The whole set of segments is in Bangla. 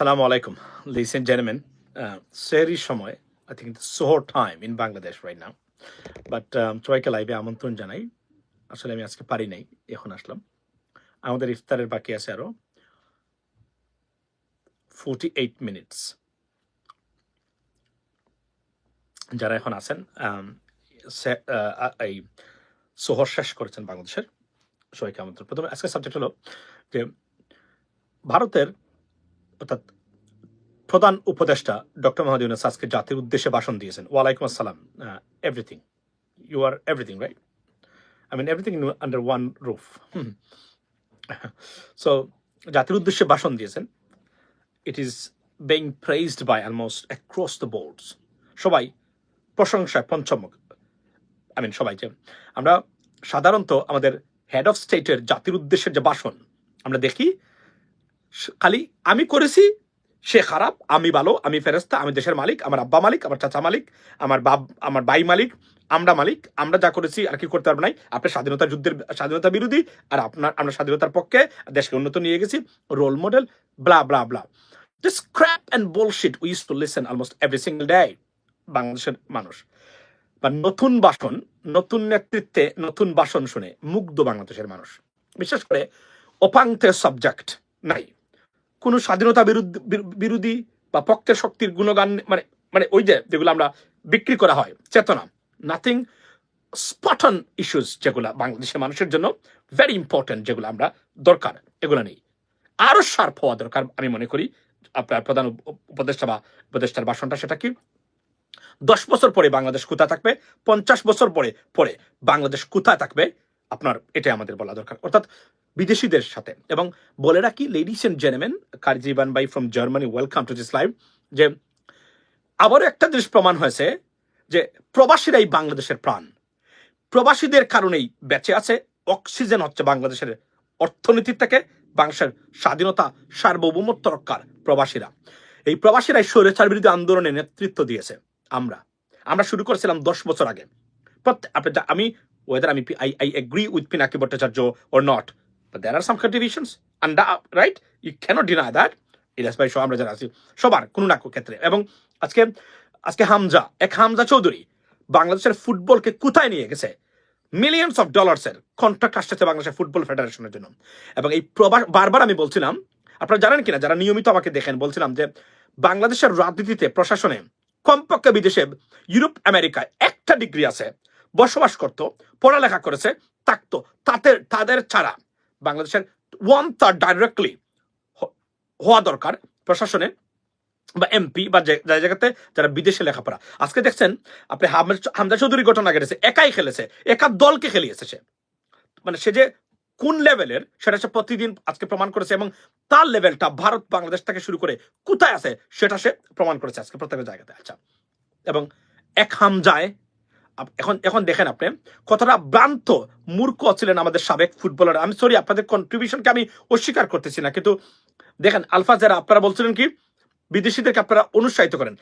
Alaikum, ladies and gentlemen. Uh, সেহরির সময় I think Sohar time in Bangladesh right now but সবাইকে লাইভে আমন্ত্রণ জানাই। আসলে আমি আজকে পারি নাই এখন আসলাম। আমাদের ইফতারের বাকি আছে আরও ফোর্টি এইট মিনিটস যারা এখন আছেন um, এই সোহর শেষ করেছেন বাংলাদেশের। সবাইকে আমন্ত্রণ। প্রথমে আজকের সাবজেক্ট হলো যে ভারতের অর্থাৎ প্রধান উপদেষ্টা ডক্টর মোহাম্মদ ইউনুস আজকে জাতির উদ্দেশ্যে ভাষণ দিয়েছেন। ওয়ালাইকুম আসসালাম। Everything you are everything right I mean everything under one roof so জাতির উদ্দেশ্যে ভাষণ দিয়েছেন। It is being praised by almost across the boards সবাই প্রশংসায় পঞ্চমুখ। আই মিন সবাই যে আমরা সাধারণত আমাদের হেড অফ স্টেটের জাতির উদ্দেশ্যের যে ভাষণ, আমরা দেখি খালি আমি করেছি, সে খারাপ, আমি ভালো, আমি ফেরেস্তা আমি দেশের মালিক, আমার আব্বা মালিক, আমার চাচা মালিক, আমার বাপ, আমার ভাই মালিক, আমরা মালিক, আমরা যা করেছি আর কি করতে পারব নাই। আপনি স্বাধীনতা যুদ্ধের, স্বাধীনতা বিরোধী আর আপনার, আমরা স্বাধীনতার পক্ষে দেশকে উন্নত নিয়ে গেছি role model blah blah blah this crap and bullshit we use to listen almost every single day বাংলাদেশের মানুষ। বা নতুন ভাষণ, নতুন নেতৃত্বে, নতুন ভাষণ শুনে মুগ্ধ বাংলাদেশের মানুষ। বিশেষ করে অপাঙ্ক্তের সাবজেক্ট নাই। কোনো স্বাধীনতা বিরুদ্ধ বিরু- বিরোধী বা পক্ষের শক্তির গুণগান মানে মানে ওই যে যেগুলো আমরা বিক্রি করা হয়, চেতনা নাথিং স্পটন ইস্যুস যেগুলো বাংলাদেশের মানুষের জন্য ভেরি ইম্পর্টেন্ট যেগুলো আমরা দরকার, এগুলো নেই। আরও শার্প হওয়া দরকার আমি মনে করি, আপনার প্রধান উপ- উপদেষ্টা বা উপদেষ্টার ভাষণটা সেটা কি? দশ বছর পরে বাংলাদেশ কোথায় থাকবে? পঞ্চাশ বছর পরে পরে বাংলাদেশ কোথায় থাকবে? আপনার এটাই আমাদের বলা দরকার। অর্থাৎ বিদেশিদের সাথে। এবং বলে রাখি লেডিস এন্ড জেনেমেন কারজিবান by from Germany welcome to this live যে আবারও একটা জিনিস প্রমাণ হয়েছে যে প্রবাসীরাই বাংলাদেশের প্রাণ। প্রবাসীদের কারণেই বেঁচে আছে, অক্সিজেন হচ্ছে বাংলাদেশের অর্থনীতি থেকে, বাংলাদেশের স্বাধীনতা, সার্বভৌমত্ব রক্ষার প্রবাসীরা। এই প্রবাসীরাই স্বৈরাচার বিরোধী আন্দোলনে নেতৃত্ব দিয়েছে। আমরা আমরা শুরু করেছিলাম দশ বছর আগে। আমি ওয়েদার আমি I I agree with Pinaki Bhattacharya or not But there are some contributions, and uh, right? You cannot deny that. Ilias ভাই সহ আমরা যারা আছি সবার কোনো না ক্ষেত্রে। এবং আজকে আজকে হামজা এক হামজা চৌধুরী বাংলাদেশের ফুটবলকে কোথায় নিয়ে গেছে? মিলিয়নস অফ ডলার্সের কন্ট্রাক্ট আসতেছে বাংলাদেশের ফুটবল ফেডারেশনের জন্য। এবং এই প্রবাস বারবার আমি বলছিলাম আপনারা জানেন কিনা যারা নিয়মিত আমাকে দেখেন বলছিলাম যে বাংলাদেশের রাজনীতিতে প্রশাসনে কমপক্ষে বিদেশে ইউরোপ আমেরিকায় একটা ডিগ্রি আছে। বসবাস করত, পড়ালেখা করেছে, থাকতো। তাদের তাদের ছাড়া বাংলাদেশের ওয়ান থার্ড ডাইরেক্টলি হওয়া দরকার প্রশাসনে বা এমপি বা যে জায়গাতে যারা বিদেশে লেখাপড়া। আজকে দেখছেন, আপনি হামজা চৌধুরী ঘটনা ঘটেছে, একাই খেলেছে, একা দলকে খেলিয়েছে সে। মানে সে যে কোন লেভেলের, সেটা সে প্রতিদিন আজকে প্রমাণ করেছে এবং তার লেভেলটা ভারত বাংলাদেশ থেকে শুরু করে কোথায় আছে, সেটা সে প্রমাণ করেছে আজকে প্রত্যেকের জায়গাতে। আচ্ছা। এবং এক হামজায় এখন এখন দেখেন আপনি, কতটা ভ্রান্ত মূর্খ ছিলেন আমাদের সাবেক ফুটবলার। আমি সরি আপনাদের কন্ট্রিবিউশনকে আমি অস্বীকার করতেছি না, কিন্তু দেখেন, আলফা যারা, আপনারা বলছিলেন কি, বিদেশিদেরকে আপনারা অনুৎসাহিত করেন।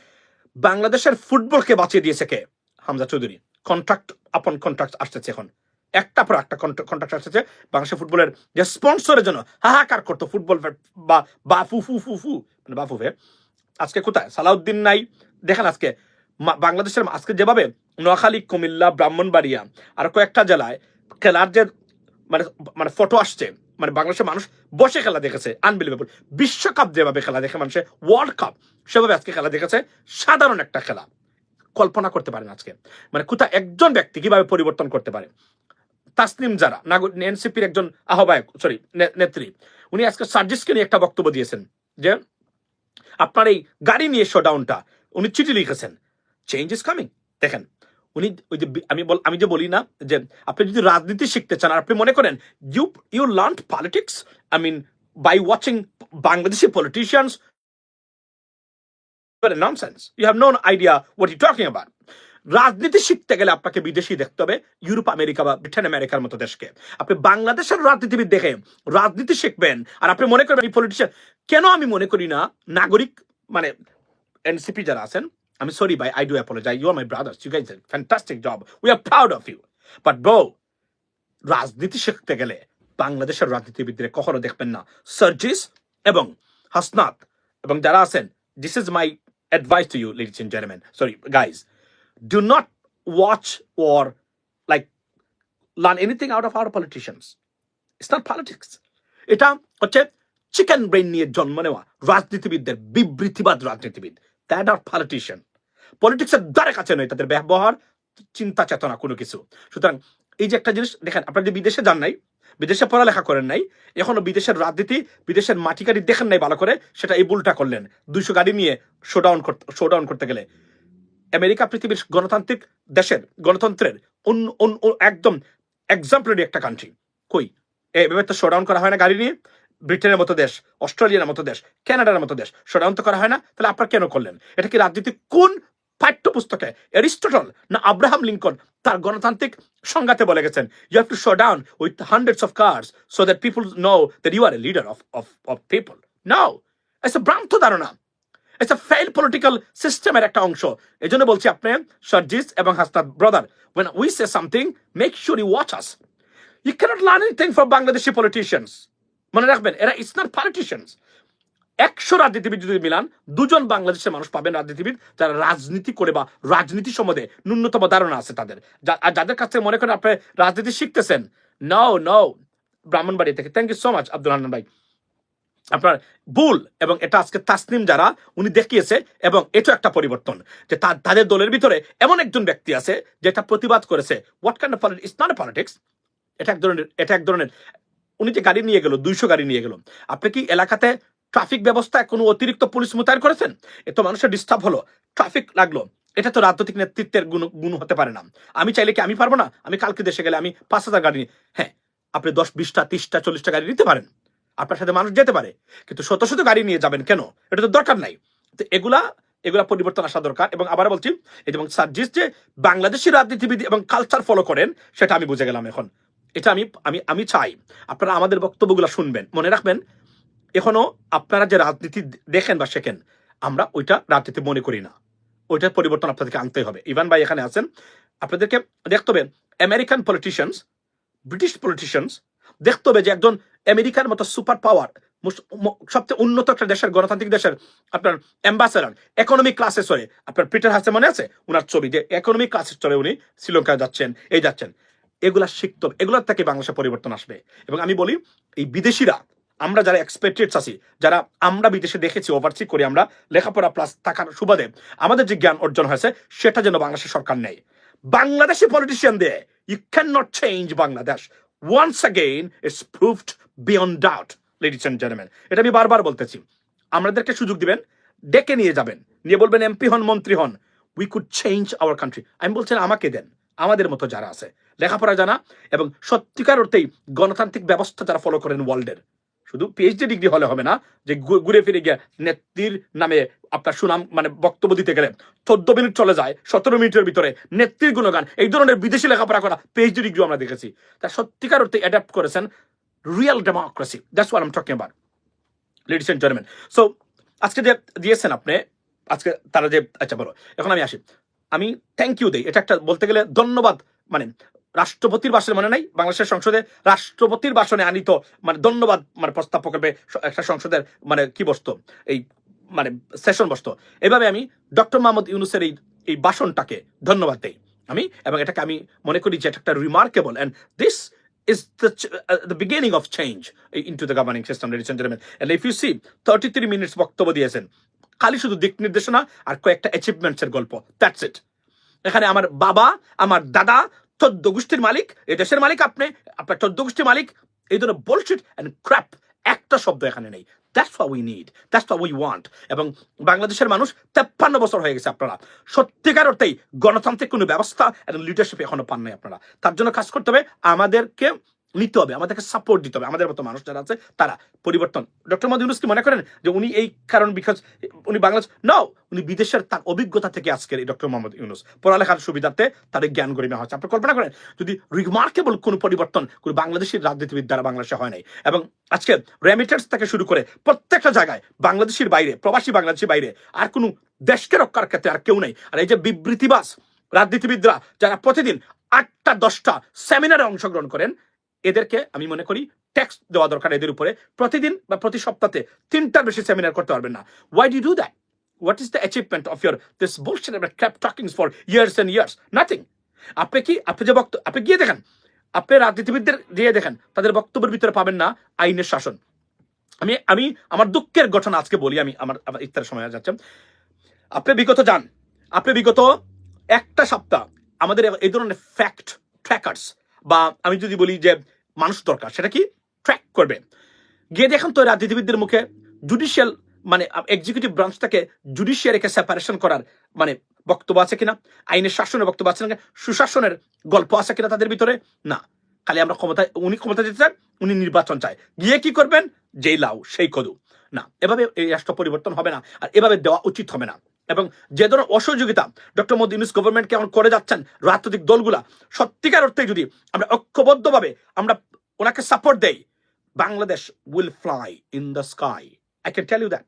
বাংলাদেশের ফুটবলকে বাঁচিয়ে দিয়েছে কে? হামজা চৌধুরী। কন্ট্রাক্ট আপন কন্ট্রাক্ট আসতেছে এখন। একটা পর একটা কন্ট্রাক্ট আসতেছে বাংলাদেশের ফুটবলের যে স্পন্সরের জন্য। হাহাকার করতো? ফুটবল বা বা ফু ফু ফু মানে বাফুফে আজকে কোথায়? সালাউদ্দিন নাই। দেখেন আজকে বাংলাদেশের আজকে যেভাবে নোয়াখালী, কুমিল্লা, ব্রাহ্মণবাড়িয়া আর কয়েকটা জেলায় খেলার যে মানে মানে ফটো আসছে মানে বাংলাদেশের মানুষ বসে খেলা দেখেছে আনবিলিভেবল বিশ্বকাপ যেভাবে খেলা দেখে মানুষের ওয়ার্ল্ড কাপ সেভাবে আজকে খেলা দেখেছে, সাধারণ একটা খেলা। কল্পনা করতে পারেন আজকে। মানে কোথায় একজন ব্যক্তি কীভাবে পরিবর্তন করতে পারে? তাসনিম যারা এনসিপির একজন আহ্বায়ক সরি নেত্রী, উনি আজকে সার্জিসকে নিয়ে একটা বক্তব্য দিয়েছেন যে, আপনার এই গাড়ি নিয়ে শোডাউনটা উনি চিঠি লিখেছেন। চেঞ্জ ইজ কামিং দেখেন, উনি ওই যে আমি বল আমি যে বলি না যে আপনি যদি রাজনীতি শিখতে চান আপনি মনে করেন you you learn politics I mean by watching Bangladeshi politicians nonsense you have no idea what you talking about রাজনীতি শিখতে গেলে আপনাকে বিদেশি দেখতে হবে ইউরোপ আমেরিকা বা ব্রিটেন আমেরিকার মতো দেশকে। আপনি বাংলাদেশের রাজনীতিবিদ দেখে রাজনীতি শিখবেন, আর আপনি মনে করবেন এই পলিটিশিয়ান কেন আমি মনে করি না, নাগরিক মানে এনসিপি যারা আছেন আমি সরি ভাই I do apologize you are my brothers you guys fantastic job we are proud of you but bro রাজনীতি শিখতে গেলে বাংলাদেশের রাজনীতিবিদদের কখনো দেখবেন না। সার্জিস এবং হাসনাত এবং যারা আছেন this is my advice to you ladies in gentleman sorry guys do not watch or like learn anything out of our politicians it's not politics এটা হচ্ছে চিকেন ব্রেন নিয়ে জন্ম নেওয়া রাজনীতিবিদদের বিবৃতিবাদ রাজনীতিবিদ। দ্যাট আর পলিটিশিয়ান পলিটিক্সের দ্বারে কাছে নয়, তাদের ব্যবহার, চিন্তা, চেতনা, কোনো কিছু। সুতরাং এই যে একটা জিনিস, দেখেন, আপনারা যে বিদেশে যান নাই, বিদেশে পড়ালেখা করেন নাই, এখনও বিদেশের রাজনীতি, বিদেশের মাটি গাড়ি দেখেন নাই ভালো করে, সেটা এই বুলটা করলেন। দুইশো গাড়ি নিয়ে শোডাউন করতে শোডাউন করতে গেলে। আমেরিকা পৃথিবীর গণতান্ত্রিক দেশের, গণতন্ত্রের একদম এক্সাম্পলারি একটা কান্ট্রি কই? এভাবে তো শোডাউন করা হয় না গাড়ি নিয়ে। ব্রিটেনের মতো দেশ, অস্ট্রেলিয়ার মতো দেশ, কানাডার মতো দেশ শোডাউন তো করা হয় না। তাহলে আপনারা কেন করলেন? এটা কি রাজনীতি কোন পাঠ্যপুস্তকে এরিস্টটল না আব্রাহাম লিঙ্কন তার গণতান্ত্রিক সংজ্ঞাতে বলে গেছেন। You have to show down with hundreds of cars so that people know that you are a leader of of of people now as a ভ্রান্ত ধারণা। ইটস এ ফেল পলিটিক্যাল সিস্টেমের একটা অংশ। এই জন্য বলছি আপনি সার্জিস এবং Hasnat brother, when we say something, make sure you watch us you cannot learn anything from Bangladeshi politicians মনে রাখবেন, এরা ইটস নট পলিটিশিয়ানস একশো রাজনীতিবিদ যদি মিলান, দুজন বাংলাদেশের মানুষ পাবেন রাজনীতিবিদ, যারা রাজনীতি করে বা রাজনীতি সম্বন্ধে ন্যূনতম ধারণা আছে তাদের। আর যাদের কাছ থেকে মনে করেন আপনি রাজনীতি শিখতেছেন নাও নাও ব্রাহ্মণবাড়ি থেকে। Thank you so much Abdul Hannan ভাই। আপনার ভুল এবং এটা আজকে তাসনিম যারা, উনি দেখিয়েছে এবং এটা একটা পরিবর্তন, যে তাদের দলের ভিতরে এমন একজন ব্যক্তি আছে, যেটা প্রতিবাদ করেছে। What kind of it's not politics এটা এক ধরনের এটা এক ধরনের উনি যে গাড়ি নিয়ে গেল, দুইশো গাড়ি নিয়ে গেল। আপনি কি এলাকাতে ট্রাফিক ব্যবস্থায় কোনো অতিরিক্ত পুলিশ মোতায়েন করেছেন? এ তো মানুষের ডিস্টার্ব হলো। ট্রাফিক লাগল। এটা তো রাজনৈতিক নেতৃত্বের গুণ গুণ হতে পারে না। আমি চাইলে কি আমি পারব না? আমি কালকে দেশে গেলে আমি পাঁচ হাজার গাড়ি হ্যাঁ আপনি দশ বিশটা তিরিশটা চল্লিশটা গাড়ি নিতে পারেন। আপনার সাথে মানুষ যেতে পারে। কিন্তু শত শত গাড়ি নিয়ে যাবেন কেন? এটা তো দরকার নাই। তো এগুলা এগুলা পরিবর্তন আসা দরকার। এবং আবার বলছি যেমন সার্জিস যে বাংলাদেশি রাজনীতিবিদ এবং কালচার ফলো করেন, সেটা আমি বুঝে গেলাম এখন। এটা আমি আমি আমি চাই। আপনারা আমাদের বক্তব্যগুলো শুনবেন। মনে রাখবেন এখনও আপনারা যে রাজনীতি দেখেন বা শেখেন, আমরা ওইটা রাজনীতি মনে করি না। ওইটার পরিবর্তন আপনাদেরকে আনতে হবে। ইভান ভাই এখানে আছেন। আপনাদেরকে দেখতে হবে আমেরিকান পলিটিশিয়ানস ব্রিটিশ পলিটিশিয়ানস দেখতে হবে যে একজন আমেরিকার মতো সুপার পাওয়ার সবচেয়ে উন্নত একটা দেশের গণতান্ত্রিক দেশের আপনার অ্যাম্বাসেডার ইকোনমিক ক্লাসে চলে আপনার পিটার হাসে মনে আছে? ওনার ছবি যে ইকোনমিক ক্লাসে চলে উনি শ্রীলঙ্কায় যাচ্ছেন, এই যাচ্ছেন। এগুলা শিখতে হবে। এগুলোর থেকে বাংলাদেশে পরিবর্তন আসবে। এবং আমি বলি, এই বিদেশিরা আমরা যারা এক্সপেক্টেডস আছি, যারা আমরা বিদেশে দেখেছি ওভারসি করি আমরা, লেখাপড়া প্লাস থাকার সুবাদে আমাদের যে জ্ঞান অর্জন হয়েছে, সেটা যেন বাংলাদেশের সরকার নেয়। বাংলাদেশি পলিটিশিয়ান দিয়ে you can not change Bangladesh. Once again it's proved beyond doubt ladies and gentleman এটা আমি বারবার বলতেছি। আমাদেরকে সুযোগ দিবেন, ডেকে নিয়ে যাবেন। নিয়ে বলবেন, এমপি হন, মন্ত্রী হন we could change our country আমি বলছেন আমাকে দেন। আমাদের মতো যারা আছে। লেখাপড়া জানা এবং সত্যিকার অর্থেই গণতান্ত্রিক ব্যবস্থা যারা ফলো করেন ওয়ার্ল্ডের শুধু পিএইচডি ডিগ্রি হলে হবে না, যে ঘুরে ফিরে গিয়ে নেত্রীর নামে আপনার সুনাম মানে বক্তব্য দিতে গেলে। চোদ্দ মিনিট চলে যায়, সতেরো মিনিটের ভিতরে নেত্রীর গুণগান, এই ধরনের বিদেশি লেখাপড়া করা পিএইচডি ডিগ্রি আমরা দেখেছি। তা সত্যিকার অর্থে অ্যাডাপ্ট করেছেন real democracy that's what I'm talking about ladies and gentleman so আজকে যে দিয়েছেন আপনি, আজকে তারা যে আচ্ছা বলো, এখন আমি আসি। আমি থ্যাংক ইউ দেই, এটা একটা বলতে গেলে ধন্যবাদ মানে রাষ্ট্রপতির ভাষণে মনে নাই? বাংলাদেশের সংসদে রাষ্ট্রপতির ভাষণে আনিত মানে ধন্যবাদ মানে প্রস্তাব প্রকল্পে একটা সংসদের মানে কি বসতো? এই মানে সেশন বসতো। এভাবে আমি ডক্টর মোহাম্মদ ইউনুসের এই এই ভাষণটাকে ধন্যবাদ দেই আমি এবং এটাকে আমি মনে করি যে এটা একটা remarkable and this is the uh, the beginning of change into the governing system, ladies and gentlemen. And if you see, 33 minutes বক্তব্য দিয়েছেন। খালি শুধু দিক নির্দেশনা আর কয়েকটা অ্যাচিভমেন্টস এর গল্প। দ্যাটস ইট এখানে আমার বাবা আমার দাদা চোদ্দ গোষ্ঠীর মালিক, এই দেশের মালিক আপনি, আপনার চোদ্দ গোষ্ঠীর মালিক, এই ধরনের বলশিট অ্যান্ড ক্র্যাপ একটা শব্দ এখানে নেই। That's what we need that's what we want এবং বাংলাদেশের মানুষ তেপ্পান্ন বছর হয়ে গেছে আপনারা। সত্যিকার অর্থেই গণতান্ত্রিক কোনো ব্যবস্থা এবং লিডারশিপ এখনও পান নাই আপনারা। তার জন্য কাজ করতে হবে আমাদেরকে নিতে হবে, আমাদেরকে সাপোর্ট দিতে হবে। আমাদের মতো মানুষ যারা আছে, তারা। পরিবর্তন। ডক্টর মোহাম্মদ ইউনুস কি মনে করেন যে উনি এই কারণ বিকজ উনি বাংলাদেশ নাও উনি বিদেশের তার অভিজ্ঞতা থেকে আজকের এই ডক্টর মোহাম্মদ ইউনুস। পড়ালেখার সুবিধার্থে তাদের জ্ঞান গরিমা হচ্ছে আপনি কল্পনা করেন, যদি রিমার্কেবল কোনো পরিবর্তন কোনো বাংলাদেশের রাজনীতিবিদ দ্বারা বাংলাদেশে হয় নাই, এবং আজকে রেমিটার্স থেকে শুরু করে প্রত্যেকটা জায়গায় বাংলাদেশের বাইরে, প্রবাসী বাংলাদেশের বাইরে আর কোনো দেশকে রক্ষার ক্ষেত্রে আর কেউ নেই। আর এই যে বিবৃতিবাস রাজনীতিবিদরা যারা প্রতিদিন আটটা, দশটা সেমিনারে অংশগ্রহণ করেন এদেরকে আমি মনে করি ট্যাক্স দেওয়া দরকার এদের উপরে। প্রতিদিন বা প্রতি সপ্তাহে তিনটার বেশি সেমিনার করতে পারবেন না। Why did do that what is the achievement of year this about cap talkings for years and years nothing আপনি কি, আপনি যে বক্তব্য আপনি গিয়ে দেখেন, আপনি রাজনীতিবিদদের দিয়ে দেখেন, তাদের বক্তব্যের ভিতরে পাবেন না আইনের শাসন। আমি আমি আমার দুঃখের ঘটনা আজকে বলি, আমি আমার ইফতারের সময় যাচ্ছে। আপনি বিগত যান, আপনি বিগত একটা সপ্তাহ আমাদের এই ধরনের ফ্যাক্ট ট্র্যাকার্স বা আমি যদি বলি যে মানুষ দরকার, সেটা কি? ট্র্যাক করবে। গিয়ে দেখেন তো রাজনীতিবিদদের মুখে জুডিশিয়াল মানে এক্সিকিউটিভ ব্রাঞ্চ থেকে জুডিশিয়ারিকে সেপারেশন করার মানে বক্তব্য আছে কিনা? আইনের শাসনের বক্তব্য আছে কিনা? সুশাসনের গল্প আছে কিনা তাদের ভিতরে? না। খালি আমরা ক্ষমতা উনি ক্ষমতা দিতে চান, উনি নির্বাচন চায়। গিয়ে কি করবেন? যেই লাউ সেই কদু। না, এভাবে এই রাষ্ট্র পরিবর্তন হবে না, আর এভাবে দেওয়া উচিত হবে না। এবং যে ধরনের অসহযোগিতা ডক্টর মোদী ইউনুস গভর্নমেন্টকে এখন করে যাচ্ছেন রাজনৈতিক দলগুলা, সত্যিকার অর্থে যদি আমরা ঐক্যবদ্ধভাবে আমরা ওনাকে সাপোর্ট দেই, Bangladesh will fly in the sky I can tell you that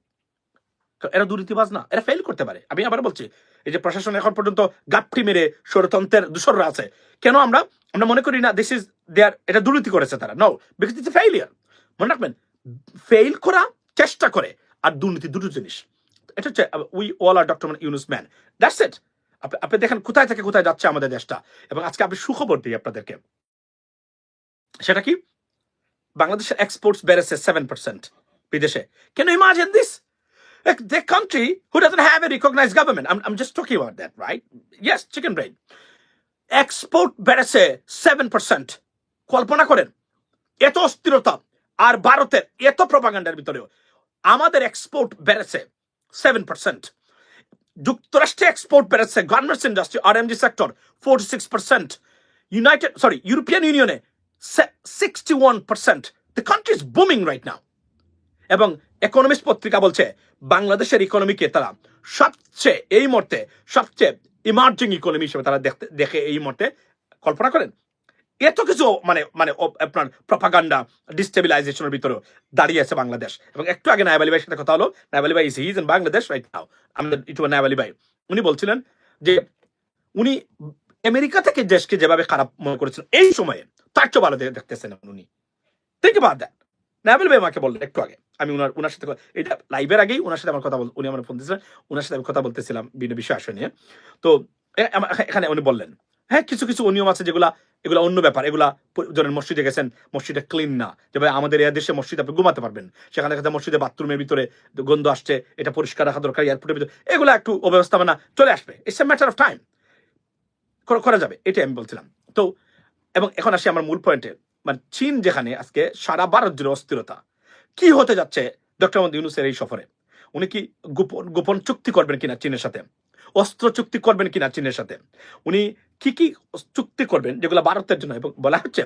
এরা দুর্নীতিবাজ না, এরা ফেল করতে পারে। আমি আবার বলছি, এই যে প্রশাসন এখন পর্যন্ত গাপটি মেরে ষড়যন্ত্রের দূষররা আছে। কেন আমরা আমরা মনে করি না দিস ইজ দেয়ার এটা দুর্নীতি করেছে তারা। নো বিকজ ইটস ফেইলিয়ার মনে রাখবেন ফেইল করা, চেষ্টা করে, আর দুর্নীতি দুটো জিনিস। এটা হচ্ছে we all are doctor Yunus man that's it আপনি দেখেন কোথায় থেকে কোথায় যাচ্ছে আমাদের দেশটা। এবং আজকে আপনি সুখবর দিই আপনাদেরকে। সেটা কি? বাংলাদেশের এক্সপোর্টস বেড়েছে সেভেন পার্সেন্ট বিদেশে। Can imagine this the country who doesn't have a recognized government. I'm, I'm just talking about that, right? Yes, chicken brain. Export বেড়েছে সেভেন পার্সেন্ট কল্পনা করেন এত অস্থিরতা আর ভারতের এত প্রপাগান্ডার ভিতরেও। আমাদের এক্সপোর্ট বেড়েছে সেভেন পার্সেন্ট যুক্তরাষ্ট্রে এক্সপোর্ট বেড়েছে গার্মেন্টস ইন্ডাস্ট্রি আর MG sector forty six percent united sorry European ইউনিয়নে sixty one percent the country is booming right now এবং ইকোনমিস্ট পত্রিকা বলছে, বাংলাদেশের ইকোনমিকে তারা সবচেয়ে, এই মুহূর্তে সবচেয়ে ইমার্জিং ইকোনমি হিসেবে তারা দেখতে, দেখে এই মুহূর্তে কল্পনা করেন। এত কিছু মানে মানে আপনার প্রপাগান্ডা ডিস্টেবিলাইজেশনের ভিতরে দাঁড়িয়ে আছে বাংলাদেশ। এবং একটু আগে নায়াব ভাইয়ের সাথে কথা হলো। নায়াব ভাই is in Bangladesh right now আমাদের ইউটিউবার নায়াব ভাই। উনি বলছিলেন যে, উনি আমেরিকা থেকে দেশকে যেভাবে খারাপ মনে করেছিলেন এই সময়ে তার চেয়ে ভালো দেখতেছেন উনি। Think about that. নাবিল ভাই আমাকে বললেন একটু আগে। আমি উনার উনার সাথে এটা লাইভের আগেই উনার সাথে আমার কথা বল উনি আমার ফোন দিয়েছিলেন। উনার সাথে আমি কথা বলতেছিলাম বিভিন্ন বিষয় আসে নিয়ে। তো এখানে উনি বললেন হ্যাঁ কিছু কিছু অনিয়ম আছে যেগুলা এগুলা অন্য ব্যাপার। এগুলা ধরেন মসজিদে গেছেন, মসজিদে ক্লিন না। যেভাবে আমাদের এই দেশে মসজিদ আপনি ঘুমাতে পারবেন। সেখানে দেখা যায় মসজিদে বাথরুমের ভিতরে গন্ধ আসছে, এটা পরিষ্কার রাখা দরকার এয়ারপোর্টের ভিতরে। এগুলা একটু অব্যবস্থাপনা চলে আসবে। It's a matter of time করা যাবে, এটাই আমি বলছিলাম। তো, এবং এখন আসি আমার মূল পয়েন্টে মানে চীন যেখানে আজকে সারা ভারত জুড়ে অস্থিরতা, কি হতে যাচ্ছে? ডক্টর মোহাম্মদ ইউনুসের এই সফরে। উনি কি গোপন গোপন চুক্তি করবেন কিনা চীনের সাথে? অস্ত্র চুক্তি করবেন কিনা চীনের সাথে? উনি কি কি চুক্তি করবেন যেগুলো ভারতের জন্য? এবং বলা হচ্ছে,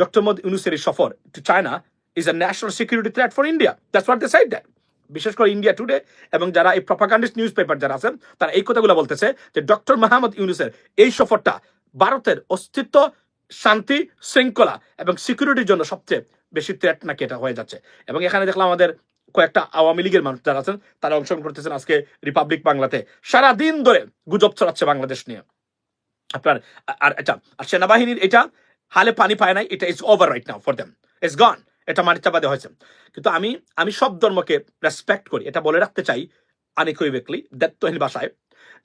ডক্টর মোহাম্মদ ইউনুসের সফর to China is a national security threat for India that's what they said that বিশেষ করে ইন্ডিয়া টুডে এবং যারা এই প্রপাগান্ডিস্ট নিউজ পেপার যারা আছেন, তারা এই কথাগুলো বলতেছে যে ডক্টর মাহমুদ ইউনুসের এই সফরটা ভারতের অস্তিত্ব, শান্তি, শৃঙ্খলা এবং সিকিউরিটির জন্য সবচেয়ে বেশি থ্রেট নাকি এটা হয়ে যাচ্ছে। এবং এখানে দেখলাম আমাদের কয়েকটা আওয়ামী লীগের মানুষ যারা আছেন তারা অংশগ্রহণ করতেছেন আজকে রিপাবলিক বাংলাতে। সারা দিন ধরে গুজব ছড়াচ্ছে বাংলাদেশ নিয়ে। আপনার আর এটা আর সেনাবাহিনীর এটা হালে পানি পায় নাই এটা is over right now for them it's gone এটা চাপা হয়েছে। কিন্তু আমি আমি সব ধর্মকে রেসপেক্ট করি। এটা বলে রাখতে চাই আনিকইভেকলি দায়িত্বহীন ভাষায়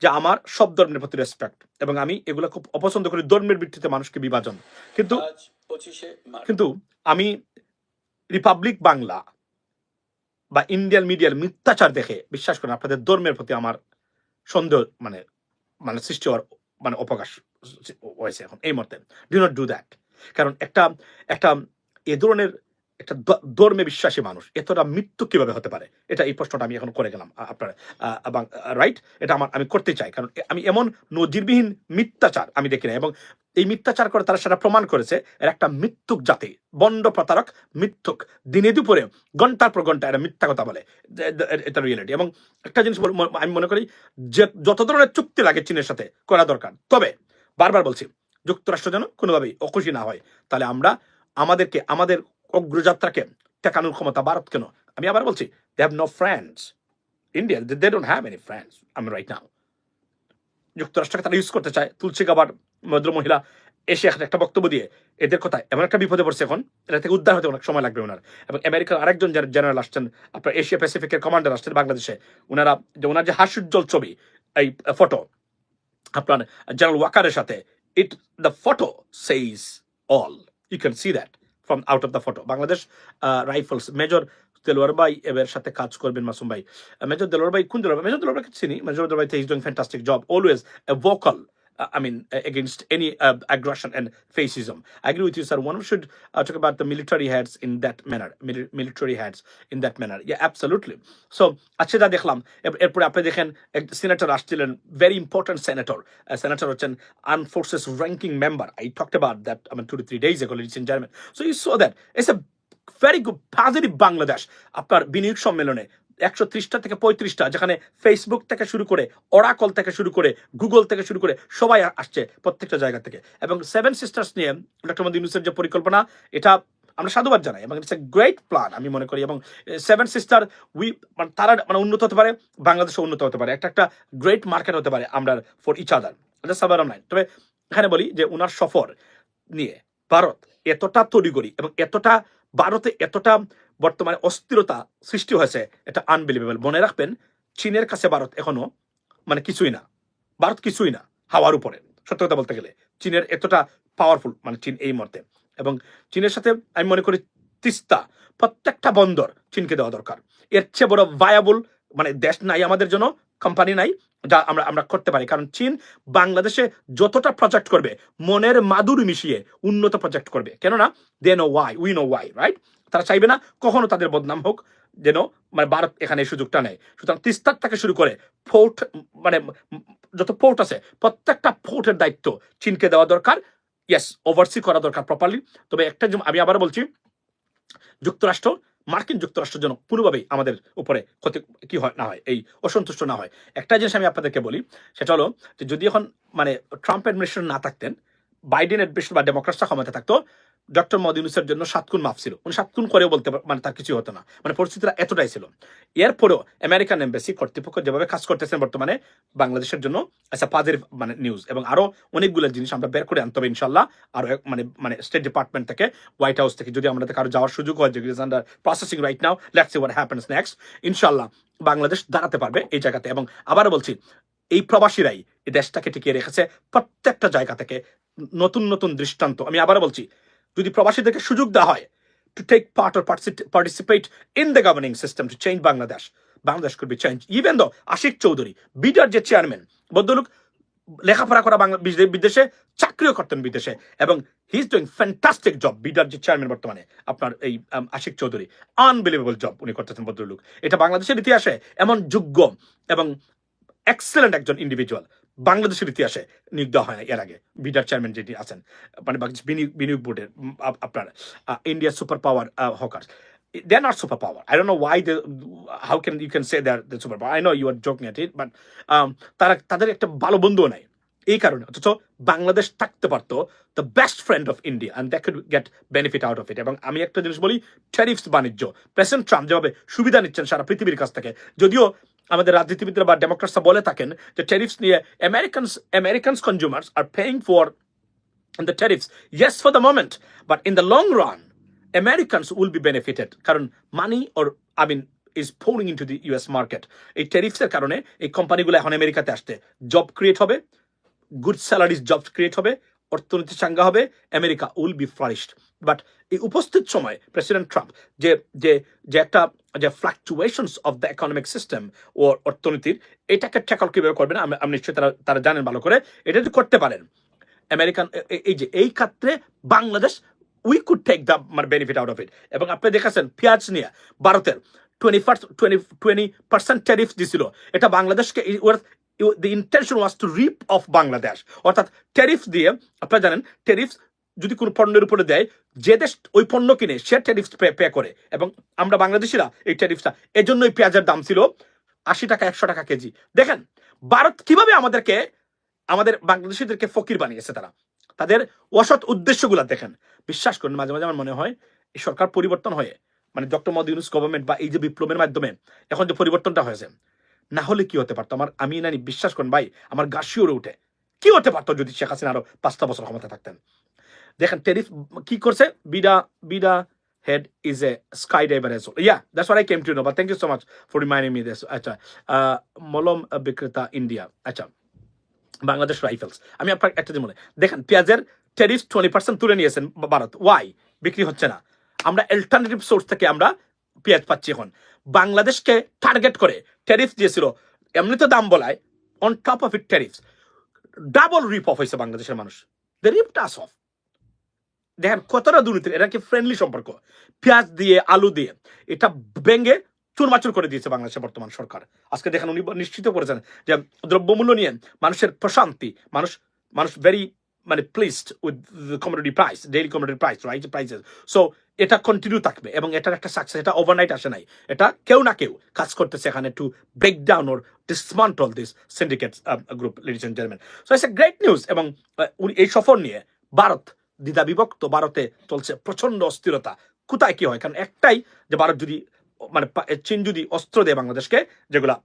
যে আমার সব ধর্মের প্রতি রেসপেক্ট এবং আমি এগুলো খুব অপছন্দ করি ধর্মের ভিত্তিতে মানুষকে বিভাজন। কিন্তু কিন্তু আমি রিপাবলিক বাংলা বা ইন্ডিয়ান মিডিয়ার মিথ্যাচার দেখে, বিশ্বাস করেন, আপনাদের ধর্মের প্রতি আমার সন্দেহ মানে মানে সৃষ্টি হওয়ার মানে অপকাশ হয়েছে এখন, এই মুহূর্তে। ডু নট ডু দ্যাট কারণ একটা একটা, এ ধরনের একটা ধর্মে বিশ্বাসী মানুষ, এতটা মৃত্যু কীভাবে হতে পারে? এটা এই প্রশ্নটা আমি এখন করে গেলাম আপনার রাইট এটা আমার, আমি করতে চাই, কারণ আমি এমন নজিরবিহীন মিথ্যাচার আমি দেখি না, এবং এই মিথ্যাচার করে তারা সেটা প্রমাণ করেছে, এর একটা মৃত্যুক জাতি, বন্ড প্রতারক মৃত্যুক দিনে দুপুরে, ঘণ্টার পর ঘণ্টা এরা মিথ্যা কথা বলে এটা রিয়েলিটি এবং একটা জিনিস আমি মনে করি যে যত ধরনের চুক্তি লাগে চীনের সাথে, করা দরকার। তবে বারবার বলছি, যুক্তরাষ্ট্র যেন কোনোভাবেই অখুশি না হয়। তাহলে আমরা আমাদেরকে, আমাদের অগ্রযাত্রাকে টেকানোর ক্ষমতা ভারত কেন? আমি আবার বলছি they have no friends India they don't have any friends আমি রাইট নাও যুক্তরাষ্ট্রকে তারা ইউজ করতে চায়। তুলসী গাবার ভদ্র মহিলা এসে একটা বক্তব্য দিয়ে, এদের কথা এমন একটা বিপদে পড়ছে এখন। এটা থেকে উদ্ধার হতে অনেক সময় লাগবে ওনার। এবং আমেরিকার আরেকজন জেনারেল আসছেন, আপনার এশিয়া প্যাসিফিকের কমান্ডার আসছেন বাংলাদেশে। ওনারা যে ওনার যে হাস্যোজ্জ্বল ছবি, এই ফটো আপনার জেনারেল ওয়াকারের সাথে it the photo says all you can see that from out of the photo Bangladesh Rifles major Delwar ভাই এবার সাথে কাজ করবেন মাসুম ভাই মেজর দেলোয়ার ভাই কোন দেলোয়ার মেজর দেলোয়ার ভাইকে চিনি মেজর দেলোয়ার ভাই is doing fantastic job always a vocal I mean, uh, against any uh, aggression and fascism. I agree with you, sir. One should uh, talk about the military heads in that manner, mili- military heads in that manner. Yeah, absolutely. So, আচ্ছা যা দেখলাম এর- এরপরে আপনি দেখেন এক সিনেটর আসছিলেন ভেরি ইম্পর্টেন্ট সেনেটর সেনেটর হচ্ছেন arm forces ranking member I talked about that I mean two two three days ago leads in German so you very good positive Bangladesh আপনার বিনিয়োগ সম্মেলনে একশো ত্রিশটা থেকে পঁয়ত্রিশটা, যেখানে ফেসবুক থেকে শুরু করে অরাকল থেকে শুরু করে গুগল থেকে শুরু করে সবাই আসছে প্রত্যেকটা জায়গা থেকে। এবং সেভেন সিস্টার্স নিয়ে ডক্টর মোদী ইউনুসের যে পরিকল্পনা, এটা আমরা সাধুবাদ জানাই এবং ইটস এ গ্রেট প্ল্যান আমি মনে করি। এবং সেভেন সিস্টার উই মানে তারা মানে উন্নত হতে পারে, বাংলাদেশও উন্নত হতে পারে। একটা একটা গ্রেট মার্কেট হতে পারে আমরা ফর ইচ আদার সাবার নাই তবে এখানে বলি যে, উনার সফর নিয়ে ভারত এতটা তড়িগড়ি এবং এতটা ভারতে এতটা বর্তমানে অস্থিরতা সৃষ্টি হয়েছে, এটা আনবিলিভেবল মনে রাখবেন, চীনের কাছে ভারত এখনও মানে কিছুই না। ভারত কিছুই না, হাওয়ার উপরে। সত্য কথা বলতে গেলে, চীনের এতটা পাওয়ারফুল মানে চীন এই মুহূর্তে। এবং চীনের সাথে আমি মনে করি তিস্তা, প্রত্যেকটা বন্দর চীনকে দেওয়া দরকার। এর চেয়ে বড় ভায়াবল মানে দেশ নাই আমাদের জন্য কোম্পানি নাই, যা আমরা আমরা করতে পারি। কারণ চীন বাংলাদেশে যতটা প্রজেক্ট করবে, মনের মাদুর মিশিয়ে উন্নত প্রজেক্ট করবে। কেননা they know why we know why right তারা চাইবে না কখনো তাদের বদনাম হোক, যেন মানে ভারত এখানে সুযোগটা নেয়। সুতরাং তিস্তার থেকে শুরু করে ফোর্ট মানে যত পোর্ট আছে, প্রত্যেকটা পোর্টের দায়িত্ব চীনকে দেওয়া দরকার। ইয়েস ওভারসি করা দরকার প্রপারলি তবে একটা আমি আবার বলছি যুক্তরাষ্ট্র, মার্কিন যুক্তরাষ্ট্র যেন পুরোভাবেই আমাদের উপরে ক্ষতি কি হয় না হয়, এই অসন্তুষ্ট না হয়। একটা জিনিস আমি আপনাদেরকে বলি, সেটা হলো যে যদি এখন মানে ট্রাম্প অ্যাডমিনিস্ট্রেশন না থাকতেন বাইডেন অ্যাডমিনিস্ট্রেশন বা ডেমোক্রাটসরা ক্ষমতা থাকতো, ডক্টর মোদী ইউনুসের জন্য সাতকুন মাফ ছিল। উনি সাতকুন করেও বলতে মানে তার কিছু হতো না। মানে পরিস্থিতিটা এতটাই ছিল। এরপরেও আমেরিকান এম্বাসি কর্তৃপক্ষ যেভাবে কাজ করতেছেন বর্তমানে, বাংলাদেশের জন্য একটা পজিটিভ মানে নিউজ এবং আরও অনেকগুলো জিনিস আমরা বের করে আনতে হবে ইনশাল্লাহ আরও এক- মানে মানে স্টেট ডিপার্টমেন্ট থেকে হোয়াইট হাউস থেকে। যদি আমাদের কারও যাওয়ার সুযোগ হয়, যে under processing right now let's see happens next ইনশাল্লাহ বাংলাদেশ দাঁড়াতে পারবে এই জায়গাতে। এবং আবারও বলছি, এই প্রবাসীরাই এই দেশটাকে টিকিয়ে রেখেছে প্রত্যেকটা জায়গা থেকে। নতুন নতুন দৃষ্টান্ত। আমি আবার বলছি, যদি প্রবাসীদেরকে সুযোগ দেওয়া হয় to take part or participate in the governing system to change Bangladesh Bangladesh could be change even though Ashiq Chowdhury বিডার যে চেয়ারম্যান ভদ্রলোক লেখাপড়া করা বাংলা বিদে- বিদেশে, চাকরিও করতেন বিদেশে, এবং he is doing fantastic job বিডার যে চেয়ারম্যান বর্তমানে, আপনার এই আশিক চৌধুরী আনবিলিভেবল জব উনি করতেছেন ভদ্রলোক। এটা বাংলাদেশের ইতিহাসে এমন যোগ্য এবং এক্সেলেন্ট একজন ইন্ডিভিজুয়াল বাংলাদেশের ইতিহাসে নিয়োগ দেওয়া হয় না এর আগে বিডার চেয়ারম্যান যেটি আছেন মানে বিনিয়োগ বোর্ডের আপনার India super power hawker they are not superpower. I don't know why they, how can you can say they're the superpower. I know you are joking at it, but um, তারা তাদের একটা ভালো বন্ধুও নাই এই কারণে অথচ বাংলাদেশ থাকতে পারতো the best friend of India and that could get benefit out of it এবং আমি একটা জিনিস বলি ট্যারিফস বাণিজ্য প্রেসিডেন্ট ট্রাম্প যেভাবে সুবিধা নিচ্ছেন সারা পৃথিবীর কাছ থেকে যদিও আমাদের রাজনীতিবিদরা বা ডেমোক্রেটসরা বলে থাকেন যে ট্যারিফস নিয়ে Americans Americans consumers are paying for the tariffs. Yes, for the moment, but in the long run Americans will be benefited. কারণ money or I mean is pouring into the US market এই এর কারণে এই কোম্পানিগুলো এখন আমেরিকাতে আসতে জব ক্রিয়েট হবে গুড স্যালারিজ জব ক্রিয়েট হবে অর্থনীতি চাঙ্গা হবে, America will be flourished. But এই উপস্থিত সময় প্রেসিডেন্ট ট্রাম্প যে যে যে একটা, যে fluctuations of the economic system ও অর্থনীতির, এটাকে ট্যাকল কীভাবে করবেন আমি নিশ্চয়ই তারা তারা জানেন ভালো করে। এটা যদি করতে পারেন, আমেরিকান এই যে, এই ক্ষেত্রে Bangladesh we could take the মানে বেনিফিট আউট অফ ইট এবং আপনি দেখেছেন, পেঁয়াজ নিয়ে ভারতের twenty first twenty twenty percent tariff দিছিল। এটা বাংলাদেশকে the intention was to rip off Bangladesh অর্থাৎ ট্যারিফ দিয়ে, আপনারা জানেন ট্যারিফ যদি কোনো পণ্যের উপরে দেয়, যে দেশ ওই পণ্য কিনে, সে ট্যারিফ পে করে। এবং আমরা বাংলাদেশিরা এই ট্যারিফটা এজন্যই পেঁয়াজের দাম ছিল আশি টাকা, একশো টাকা কেজি। দেখেন, ভারত কীভাবে আমাদেরকে, আমাদের বাংলাদেশিদেরকে ফকির বানিয়েছে তারা? তাদের অসৎ উদ্দেশ্যগুলো দেখেন। বিশ্বাস করুন, মাঝে মাঝে আমার মনে হয়, এই সরকার পরিবর্তন হয়ে মানে ডক্টর মোদী ইউনুস গভর্নমেন্ট বা এই যে বিপ্লবের মাধ্যমে, এখন যে পরিবর্তনটা হয়েছে না হলে কি হতে পারতো? আমার আমি নানি বিশ্বাস করেন ভাই আমার গা উঠে। কি হতে পারতো যদি শেখ হাসিনা আরও পাঁচটা বছর ক্ষমতা থাকতেন? দেখেন টেরিফ কি করছে? BIDA BIDA head is a skydiver as well. Yeah, that's what I came to know. But thank you so much for reminding me this. আচ্ছা মলম বিক্রেতা ইন্ডিয়া আচ্ছা বাংলাদেশ রাইফেলস। আমি আপনার একটা মনে দেখেন পেঁয়াজের টেরিফ টোয়েন্টি পার্সেন্ট তুলে নিয়েছেন ভারত ওয়াই বিক্রি হচ্ছে না। আমরা অল্টারনেটিভ সোর্স থেকে আমরা পেঁয়াজ পাচ্ছি এখন। বাংলাদেশকে টার্গেট করে ট্যারিফ দিয়েছিল, এমনিতে দাম বলায় on top of it tariff double rip off হয়েছে বাংলাদেশের মানুষ। দ্য রিপ টাস অফ দেখেন কতটা দুর্নীতি এটা কি ফ্রেন্ডলি সম্পর্ক? পেঁয়াজ দিয়ে, আলু দিয়ে, এটা ভেঙে চুরমাচুর করে দিয়েছে বাংলাদেশের বর্তমান সরকার। আজকে দেখেন উনি নিশ্চিত করেছেন যে দ্রব্যমূল্য নিয়ে মানুষের প্রশান্তি, মানুষ মানুষ ভেরি মানে pleased with commodity price daily commodity price right prices so এটা কন্টিনিউ থাকবে এবং এটার একটা সাকসেস এটা ওভারনাইট আসে নাই। এটা কেউ না কেউ কাজ করতেছে এখানে to break down or dismantle this syndicate group ladies and gentleman so it's a great news এবং এই সফর নিয়ে ভারত দ্বিধা বিভক্ত, ভারতে চলছে প্রচণ্ড অস্থিরতা। কোথায় কি হয়? কারণ একটাই যে ভারত যদি মানে চীন যদি অস্ত্র দেয় বাংলাদেশকে, যেগুলা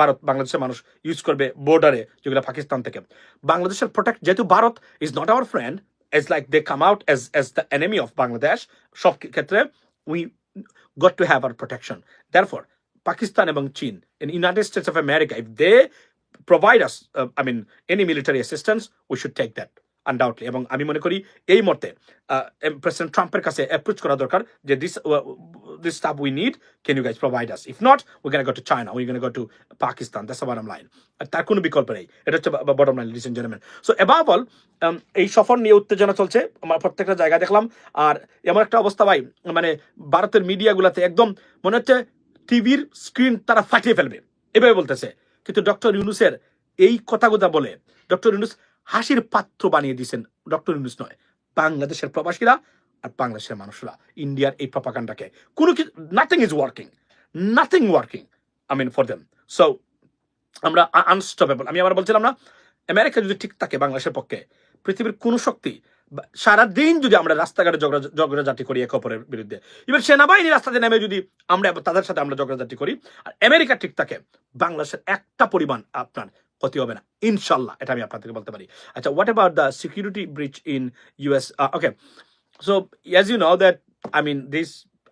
ভারত বাংলাদেশের মানুষ ইউজ করবে বর্ডারে যেগুলো পাকিস্তান থেকে। বাংলাদেশের প্রোটেক্ট যেহেতু Bharat is not our friend is like they come out as as the enemy of Bangladesh সব ক্ষেত্রে we got to have our protection therefore Pakistan এবং চীন in United States of America if they provide us I mean any military assistance we should take that Undoubtedly এবং আমি মনে করি এই মুহূর্তে প্রেসিডেন্ট ট্রাম্পের কাছে অ্যাপ্রোচ করা দরকার যে this this stuff we need can you guys provide us if not we can go to China we can go to Pakistan that's bottom line তার কোনো বিকল্প নেই, এটা হচ্ছে bottom line listen gentleman so এবার বল এই সফর নিয়ে উত্তেজনা চলছে, আমার প্রত্যেকটা জায়গায় দেখলাম, আর এমন একটা অবস্থা ভাই মানে ভারতের মিডিয়াগুলোতে একদম মনে হচ্ছে টিভির স্ক্রিন তারা ফাটিয়ে ফেলবে, এভাবে বলতেছে। কিন্তু ডক্টর ইউনুসের এই কথাগুলো বলে, ডক্টর ইউনুস হাসির পাত্র বানিয়ে দিয়েছেন ডক্টর ইউনুস নয়, বাংলাদেশের প্রবাসীরা আর বাংলাদেশের মানুষরা, ইন্ডিয়ার এই প্রপাকাণ্ডাকে কোনো কিছু nothing is working nothing working I mean for them so আমরা আনস্টপেবল আমি আবার বলছিলাম না, আমেরিকা যদি ঠিক থাকে বাংলাদেশের পক্ষে, পৃথিবীর কোনো শক্তি সারাদিন যদি আমরা রাস্তাঘাটে ঝগড়া, ঝগড়াঝাটি করি একে অপরের বিরুদ্ধে এবার সেনাবাহিনী রাস্তাতে নেমে যদি আমরা তাদের সাথে আমরা ঝগড়াঝাটি করি, আর আমেরিকা ঠিক থাকে, বাংলাদেশের একটা পরিমাণ আপনার ক্ষতি হবে না ইনশাল্লাহ এটা আমি আপনাদেরকে বলতে পারি আচ্ছা what about the security breach in US okay so as you know that I mean this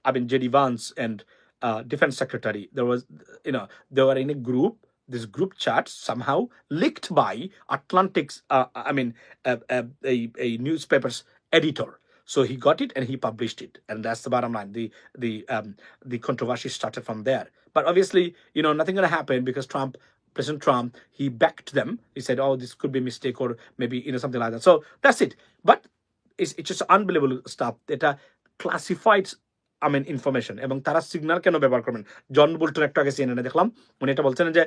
I mean JD Vance and uh, defense secretary there was you know they were in a group this group chat somehow leaked by Atlantic's uh, I mean uh, uh, a, a newspaper's editor so he got it and he published it and that's the bottom line the the um, the controversy started from there but obviously you know nothing gonna happen because Trump President Trump he backed them. He said oh this could be a mistake or maybe you know something like that. So that's it. But it's, it's just unbelievable stuff এটা ক্লাসিফাইড আই মিন ইনফরমেশন এবং তারা সিগন্যাল কেন ব্যবহার করবেন? জন বুলটন একটু আগে সিএনএনে দেখলাম। উনি এটা বলছেন যে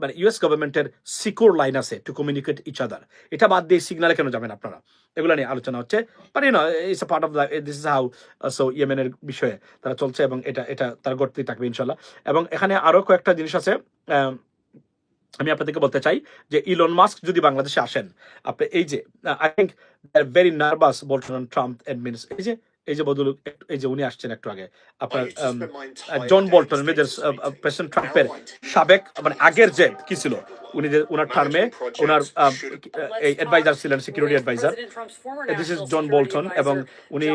মানে ইউএস গভর্নমেন্টের সিকিউর লাইন আছে টু কমিউনিকেট ইচ আদার এটা বাদ দিয়ে সিগনালে কেন যাবেন আপনারা? এগুলো নিয়ে আলোচনা হচ্ছে। But you know it's part of this is how so ইয়েমেনের বিষয়ে তারা চলছে এবং এটা এটা তার গড়তেই থাকবে ইনশাল্লাহ এবং এখানে আরও কয়েকটা জিনিস আছে আম, আপনাদেরকে বলতে চাই যে ইলন মাস্ক যদি বাংলাদেশে আসেন আপনি এই যে আই থিঙ্ক ভেরি নার্ভাস বলছেন ট্রাম্প অ্যাডমিনিস্ট্রেশন এই যে এই যে বদল এই যে উনি আসছেন একটু আগে আপনার জন বল্টন প্রেসিডেন্ট ট্রাম্পের সাবেক মানে আগের যে কি ছিল? উনি যে ওনার টার্মে ওনার আহ, এই অ্যাডভাইজার ছিলেন security adviser this is John Bolton এবং উনি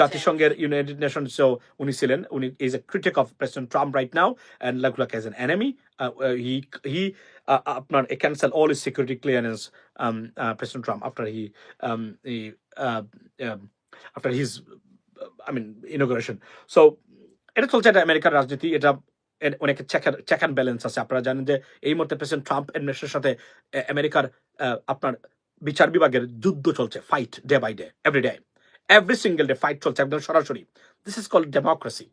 জাতিসংঘের ইউনাইটেড নেশনসেও উনি ছিলেন। উনি is a critic of president Trump right now and like as an enemy he he আপনার cancel all is security clearance president Trump after he after his I mean inauguration so এটা চলছে এটা আমেরিকার রাজনীতি, এটা অনেক চেক চেক অ্যান্ড ব্যালেন্স আছে। আপনারা জানেন যে এই মুহূর্তে প্রেসিডেন্ট ট্রাম্প অ্যাডমিনিস্ট্রেশনের সাথে আমেরিকার আপনার বিচার বিভাগের যুদ্ধ চলছে fight day by day every day every single day fight চলছে একদম সরাসরি। দিস ইজ কল ডেমোক্রেসি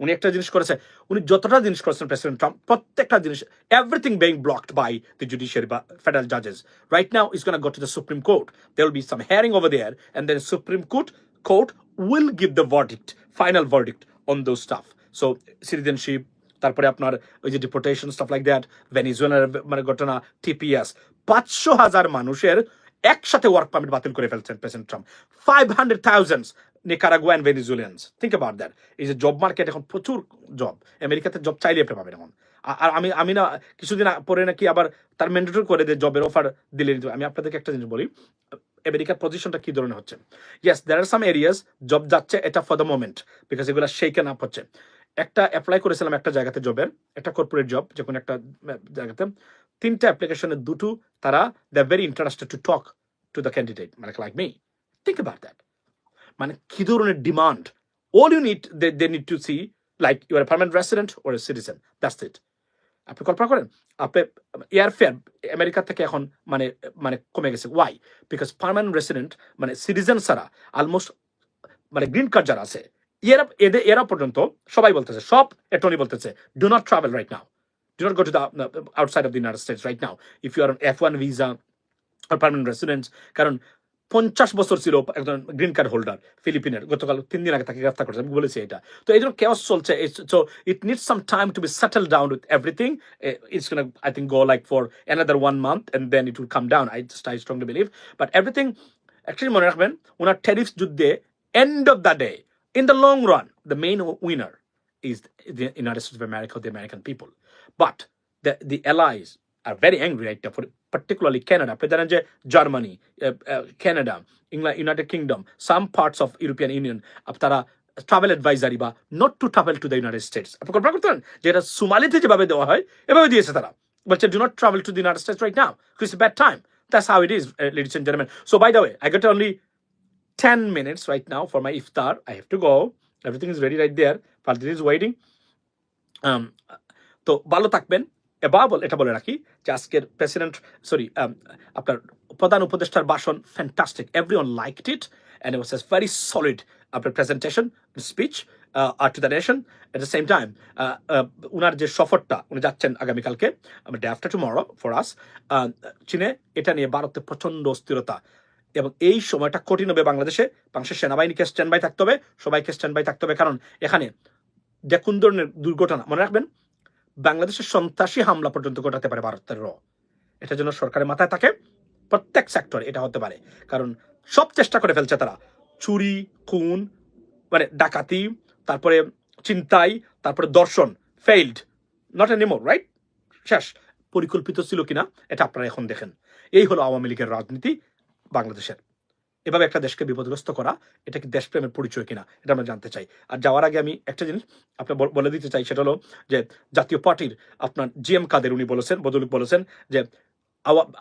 উনি একটা জিনিস করেছে, উনি যতটা জিনিস করেছেন প্রেসিডেন্ট ট্রাম্প প্রত্যেকটা জিনিস everything being blocked by the judiciary বা federal জাজেস right now is gonna go to the Supreme Court there will be some hearing over there and then supreme court court will give the verdict, final verdict on those stuff so, citizenship, তারপরে আপনার ওই যে ডিপোর্টেশন স্টাফ লাইক দ্যাট ভেনিজুয়েলার মানে ঘটনা টিপিএস পাঁচশো হাজার মানুষের একসাথে ওয়ার্ক পারমিট বাতিল করে ফেলছেন president Trump. Five hundred thousands Nicaraguan Venezuelans think about that এই যে জব মার্কেট এখন প্রচুর জব আমেরিকাতে জব চাইলে আপনি পাবেন এখন। আর আমি আমি না কিছুদিন পরে নাকি আবার তার ম্যান্ডেটরি করে যে জবের অফার দিলে। আমি আপনাদেরকে একটা জিনিস বলি। আমেরিকার পজিশনটা কি ধরনের হচ্ছে? Yes there are some areas job যাচ্ছে, এটা ফর দ্য মোমেন্ট বিকজ এগুলো শেকেন আপ হচ্ছে। একটা অ্যাপ্লাই করেছিলাম একটা জায়গাতে জবের একটা কর্পোরেট জব যে কোনো একটা জায়গাতে, তিনটা অ্যাপ্লিকেশনের দুটো তারা they are very interested to talk to the candidate মানে like me think about that মানে কি ধরনের demand all you need they need to see like you are permanent resident or a citizen that's it আপনি কল্পনা করেন আপনি এয়ারফেয়ার আমেরিকা থেকে এখন মানে মানে কমে গেছে। ওয়াই বিকজ পার্মানেন্ট রেসিডেন্ট মানে সিটিজেন ছাড়া অলমোস্ট মানে গ্রিন কার্ড যারা আছে, এরা, এদের, এরা পর্যন্ত সবাই বলতেছে, সব অ্যাটর্নি বলতেছে do not travel right now do not go to the outside of the United States right now if you are F one visa are permanent residence কারণ পঞ্চাশ বছর ছিল একজন গ্রিন কার্ড হোল্ডার ফিলিপিনের গতকাল তিন দিন আগে তাকে গ্রেফতার করেছে আমি বলেছি এটা। তো এই জন্য কেওয়াস চলছে so it needs some time to be settle down with everything it's I think go like for another one month and then it will come down I just I strongly believe but everything actually মনে রাখবেন ওনার ট্যারিফস যুদ্ধে end of the day in the long run the main winner is the United States of America, the American people. But the, the allies are very angry right now, for particularly Canada. আপনি জানেন যে Germany Canada England United Kingdom some parts of European Union তারা ট্রাভেল অ্যাডভাইজারি বা not to travel to the United States আপনি কল্পনা করতে পারেন যে এটা সুমালিতে যেভাবে দেওয়া হয় এভাবে দিয়েছে তারা বলছে do not travel to the United States right now it's bad time that's how it is ladies and gentleman so by the way I get only 10 minutes right now for my iftar. I have to go. Everything is ready right there. Fadil is waiting. Um, তো ভালো থাকবেন এবার বল এটা বলে রাখি, যে আজকের প্রেসিডেন্ট সরি আপনার প্রধান উপদেষ্টার ভাষণ fantastic every one liked it and was as very solid আপনার presentation speech are to the nation at the same time উনার যে সফরটা, উনি যাচ্ছেন আগামীকালকে day after tomorrow for us চীনে, এটা নিয়ে ভারতে প্রচণ্ড অস্থিরতা, এবং এই সময়টা কঠিন হবে বাংলাদেশে বাংলাদেশের সেনাবাহিনীকে স্ট্যান্ড বাই থাকতে হবে, সবাইকে স্ট্যান্ড বাই থাকতে হবে, কারণ এখানে যে কোন ধরনের দুর্ঘটনা, মনে রাখবেন বাংলাদেশের সন্ত্রাসী হামলা পর্যন্ত ঘটাতে পারে ভারতের র। এটার জন্য সরকারের মাথায় থাকে প্রত্যেক সেক্টর এটা হতে পারে। কারণ সব চেষ্টা করে ফেলছে তারা। চুরি, খুন মানে ডাকাতি, তারপরে চিন্তাই, তারপরে দর্শন ফেইল্ড নট এনিমোর রাইট শেষ। পরিকল্পিত ছিল কিনা, এটা আপনারা এখন দেখেন। এই হলো আওয়ামী লীগের রাজনীতি বাংলাদেশের। এভাবে একটা দেশকে বিপদগ্রস্ত করা, এটা কি দেশপ্রেমের পরিচয় কিনা, এটা আমরা জানতে চাই। আর যাওয়ার আগে আমি একটা জিনিস আপনার বলে দিতে চাই, সেটা হলো যে জাতীয় পার্টির আপনার জি এম কাদের, উনি বলেছেন বদলুক বলেছেন যে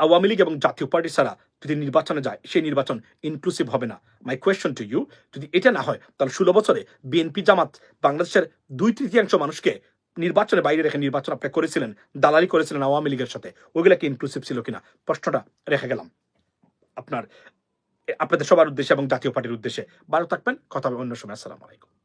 আওয়ামী লীগ এবং জাতীয় পার্টি ছাড়া যদি নির্বাচনে যায়, সেই নির্বাচন ইনক্লুসিভ হবে না। মাই কোয়েশ্চন টু ইউ যদি এটা না হয়, তাহলে ষোলো বছরে বিএনপি জামাত বাংলাদেশের দুই তৃতীয়াংশ মানুষকে নির্বাচনে বাইরে রেখে নির্বাচন আপনি করেছিলেন, দালালি করেছিলেন আওয়ামী লীগের সাথে ওগুলা কি ইনক্লুসিভ ছিল কিনা? প্রশ্নটা রেখে গেলাম। আপনার আপনাদের সবার উদ্দেশ্যে এবং জাতীয় পার্টির উদ্দেশ্যে। ভালো থাকবেন, কথা হবে অন্য সময়। আসসালামু আলাইকুম।